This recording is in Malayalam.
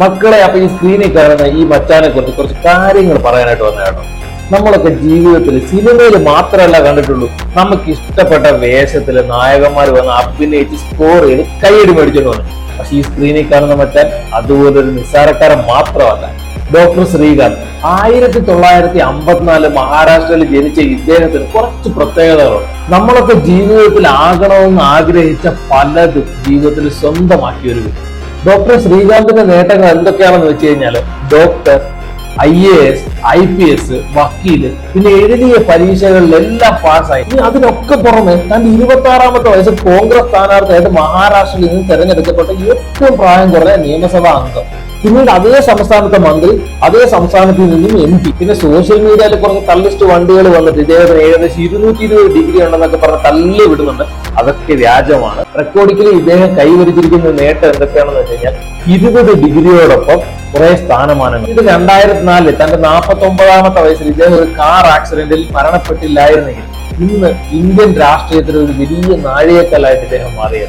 മക്കളെ അപ്പൊ ഈ സ്ക്രീനിൽ കാണുന്ന ഈ മച്ചാനെ കുറിച്ച് കുറച്ച് കാര്യങ്ങൾ പറയാനായിട്ട് വന്ന കേട്ടോ. നമ്മളൊക്കെ ജീവിതത്തിൽ സിനിമയിൽ മാത്രമല്ല കണ്ടിട്ടുള്ളൂ. നമുക്ക് ഇഷ്ടപ്പെട്ട വേഷത്തിൽ നായകന്മാർ വന്ന് അഭിനയിച്ച് സ്കോർ ചെയ്ത് കൈയടി മേടിച്ചോണ്ട് വന്നു. പക്ഷെ ഈ സ്ക്രീനിൽ കാണുന്ന മച്ചാൻ അതുപോലെ ഒരു നിസ്സാരക്കാരൻ മാത്രമല്ല. ഡോക്ടർ ശ്രീകാന്ത് ആയിരത്തി തൊള്ളായിരത്തി അമ്പത്തിനാല് മഹാരാഷ്ട്രയിൽ ജനിച്ച ഇദ്ദേഹത്തിന് കുറച്ച് പ്രത്യേകതകളുണ്ട്. നമ്മളൊക്കെ ജീവിതത്തിൽ ആകണമെന്ന് ആഗ്രഹിച്ച പലതും ജീവിതത്തിൽ സ്വന്തമാക്കിയൊരു വ്യക്തി. ഡോക്ടർ ശ്രീകാന്തിന്റെ നേട്ടങ്ങൾ എന്തൊക്കെയാണെന്ന് വെച്ച് കഴിഞ്ഞാൽ doctor I A S I P S വക്കീൽ പിന്നെ എഴുതിയ പരീക്ഷകളിലെല്ലാം പാസ്സായി. ഇനി അതിനൊക്കെ പുറമെ തന്റെ ഇരുപത്തി ആറാമത്തെ വയസ്സിൽ കോൺഗ്രസ് സ്ഥാനാർത്ഥിയായിട്ട് മഹാരാഷ്ട്രയിൽ നിന്ന് തെരഞ്ഞെടുക്കപ്പെട്ട ഏറ്റവും പ്രായം കുറഞ്ഞ നിയമസഭാ അംഗം. പിന്നീട് അതേ സംസ്ഥാനത്തെ മന്ത്രി അതേ സംസ്ഥാനത്തിൽ നിന്നും എം പി. പിന്നെ സോഷ്യൽ മീഡിയയിൽ കുറച്ച് തള്ളിസ്റ്റ് വണ്ടികൾ വന്നിട്ട് ഇദ്ദേഹത്തിന് ഏകദേശം ഇരുന്നൂറ്റി ഇരുപത് ഡിഗ്രി ഉണ്ടെന്നൊക്കെ പറഞ്ഞ് തള്ളി വിടുന്നുണ്ട്. അതൊക്കെ വ്യാജമാണ്. റെക്കോർഡിക്കലി ഇദ്ദേഹം കൈവരിച്ചിരിക്കുന്ന നേട്ടം എന്തൊക്കെയാണെന്ന് വെച്ച് കഴിഞ്ഞാൽ ഇരുപത് ഡിഗ്രിയോടൊപ്പം കുറെ സ്ഥാനമാനങ്ങൾ. ഇത് രണ്ടായിരത്തി നാലിൽ തന്റെ നാൽപ്പത്തി ഒമ്പതാമത്തെ വയസ്സിൽ ഇദ്ദേഹം ഒരു കാർ ആക്സിഡന്റിൽ മരണപ്പെട്ടില്ലായിരുന്നെങ്കിൽ ഇന്ന് ഇന്ത്യൻ രാഷ്ട്രീയത്തിൽ ഒരു വലിയ നാഴികക്കല്ലായിട്ട് ഇദ്ദേഹം മാറിയത്